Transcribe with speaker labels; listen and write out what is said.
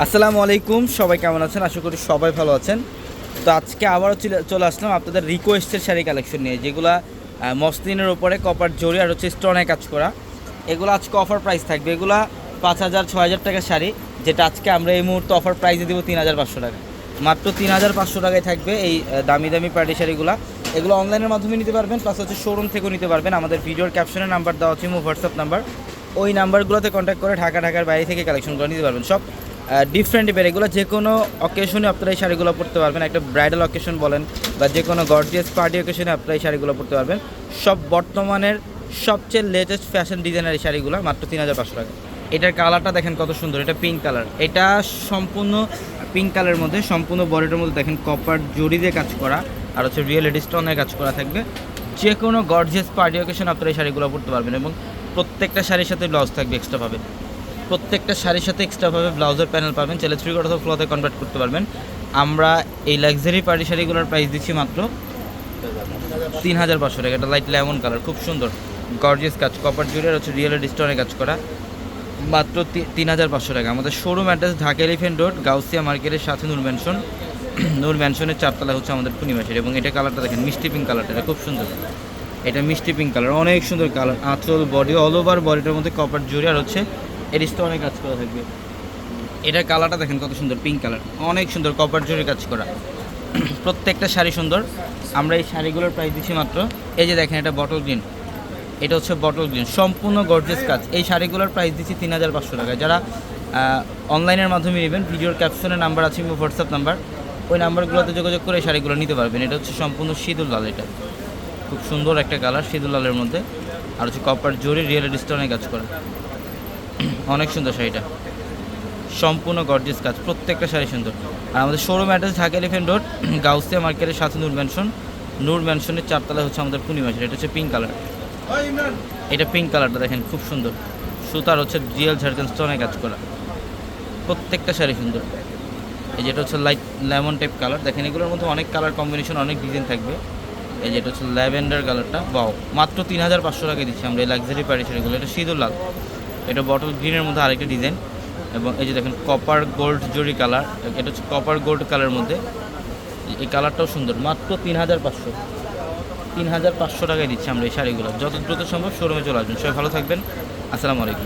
Speaker 1: আসসালামু আলাইকুম, সবাই কেমন আছেন? আশা করি সবাই ভালো আছেন। তো আজকে আবারও চলে- আসলাম আপনাদের রিকোয়েস্টের শাড়ি কালেকশন নিয়ে, যেগুলা মসলিনের ওপরে কপার জরি আর হচ্ছে স্টোনে কাজ করা। এগুলো আজকে অফার প্রাইস থাকবে। এগুলা পাঁচ হাজার ছ হাজার টাকার শাড়ি, যেটা আজকে আমরা এই মুহূর্তে অফার প্রাইসে দেবো তিন হাজার পাঁচশো টাকা। মাত্র তিন হাজার পাঁচশো টাকায় থাকবে এই দামি দামি পার্টি শাড়িগুলো। এগুলো অনলাইনের মাধ্যমে নিতে পারবেন প্লাস হচ্ছে শোরুম থেকেও নিতে পারবেন। আমাদের ভিডিওর ক্যাপশনের নাম্বার দেওয়া হচ্ছে হোয়াটসঅ্যাপ নাম্বার ওই নাম্বারগুলোতে কন্ট্যাক্ট করে ঢাকা, ঢাকার বাইরে থেকে কালেকশনগুলো নিতে পারবেন। সব ডিফারেন্ট টাইপের এগুলো যে কোনো অকেশনে আপনারা এই শাড়িগুলো পরতে পারবেন। একটা ব্রাইডাল অকেশন বলেন বা যে কোনো গর্জিয়াস পার্টি অকেশনে আপনারা এই শাড়িগুলো পরতে পারবেন। সব বর্তমানের সবচেয়ে লেটেস্ট ফ্যাশন ডিজাইনের এই শাড়িগুলো, মাত্র তিন হাজার পাঁচশো টাকা। এটার কালারটা দেখেন কত সুন্দর, এটা পিঙ্ক কালার এটা সম্পূর্ণ পিঙ্ক কালারের মধ্যে, সম্পূর্ণ বডিটার মধ্যে দেখেন কপার জড়ি দিয়ে কাজ করা আর হচ্ছে রিয়েল স্টোনের কাজ করা থাকবে। যে কোনো গর্জিয়াস পার্টি অকেশন আপনারা এই শাড়িগুলো পরতে পারবেন এবং প্রত্যেকটা শাড়ির সাথে ব্লাউজ থাকবে এক্সট্রা পাবে প্রত্যেকটা শাড়ির সাথে এক্সট্রাভাবে ব্লাউজের প্যানেল পাবেন। চাইলে থ্রি কোয়ার্টার অফ ফ্লোতে কনভার্ট করতে পারবেন। আমরা এই লাক্সারি পার্টি শাড়িগুলোর প্রাইস দিচ্ছি মাত্র তিন হাজার পাঁচশো টাকা। এটা লাইট লেমন কালার খুব সুন্দর। গর্জিয়াস কাজ কপার জুড়ে হচ্ছে রিয়েল ডিস্টোনে কাজ করা। মাত্র তিন হাজার পাঁচশো টাকা। আমাদের showroom address Dhaka Elephant Road Gausia মার্কেটের সাথে নূর ম্যানশন নূর ম্যানশনের চারতলা হচ্ছে আমাদের পূর্ণিমাসের এবং এটা কালারটা দেখেন, মিষ্টি পিঙ্ক কালারটা এটা খুব সুন্দর। এটা মিষ্টি পিঙ্ক কালার অনেক সুন্দর কালার আঁচল বডি অল ওভার বডিটার মধ্যে কপার জুড়ে আর হচ্ছে এর অনেক কাজ করা থাকবে। এটার কালারটা দেখেন কত সুন্দর পিঙ্ক কালার। অনেক সুন্দর কপার জুড়ে কাজ করা। প্রত্যেকটা শাড়ি সুন্দর। আমরা এই শাড়িগুলোর প্রাইস দিচ্ছি মাত্র। এই যে দেখেন, এটা বটল গ্রিন এটা হচ্ছে বটল গ্রিন সম্পূর্ণ গর্জেস কাজ। এই শাড়িগুলোর প্রাইস দিচ্ছি তিন হাজার পাঁচশো টাকা যারা অনলাইনের মাধ্যমে নেবেন, ভিডিওর ক্যাপশনে নাম্বার আছে হোয়াটসঅ্যাপ নাম্বার ওই নাম্বারগুলোতে যোগাযোগ করে এই শাড়িগুলো নিতে পারবেন। এটা হচ্ছে সম্পূর্ণ সিঁদুর লাল এটা। খুব সুন্দর একটা কালার সিঁদুর লালের মধ্যে। আর হচ্ছে কপার জরি রিয়েল স্টোনে কাজ করা। অনেক সুন্দর শাড়িটা। সম্পূর্ণ গর্জিয়াস কাজ প্রত্যেকটা শাড়ি সুন্দর। আর আমাদের showroom address Dhaka Elephant Road Gausia মার্কেটের সাথে নূর ম্যানশন নূর ম্যানশনের চারতলা হচ্ছে আমাদের পূর্ণিমাসের এটা হচ্ছে পিঙ্ক কালার এটা পিঙ্ক কালারটা দেখেন খুব সুন্দর। সুতার হচ্ছে রিয়েল ঝাড়খান স্টোনে কাজ করা। প্রত্যেকটা শাড়ি সুন্দর। এই যেটা হচ্ছে লাইট লেমন টাইপ কালার দেখেন এগুলোর মধ্যে অনেক কালার কম্বিনেশন অনেক ডিজাইন থাকবে। এই যেটা হচ্ছে ল্যাভেন্ডার কালারটা বাও মাত্র তিন হাজার পাঁচশো টাকা দিচ্ছি আমরা এই লাক্সারি পাড়ি শাড়িগুলো। এটা সিঁদুর লাল। এটা বটল গ্রিনের মধ্যে আরেকটা ডিজাইন এবং এই যে দেখেন কপার গোল্ড জরি কালার এটা হচ্ছে কপার গোল্ড কালারের মধ্যে। এই কালারটাও সুন্দর, মাত্র তিন হাজার পাঁচশো। তিন হাজার পাঁচশো টাকায় দিচ্ছি আমরা এই শাড়িগুলো। যত দ্রুত সম্ভব শোরুমে চলে আসবেন। সবাই ভালো থাকবেন। আসসালামু আলাইকুম।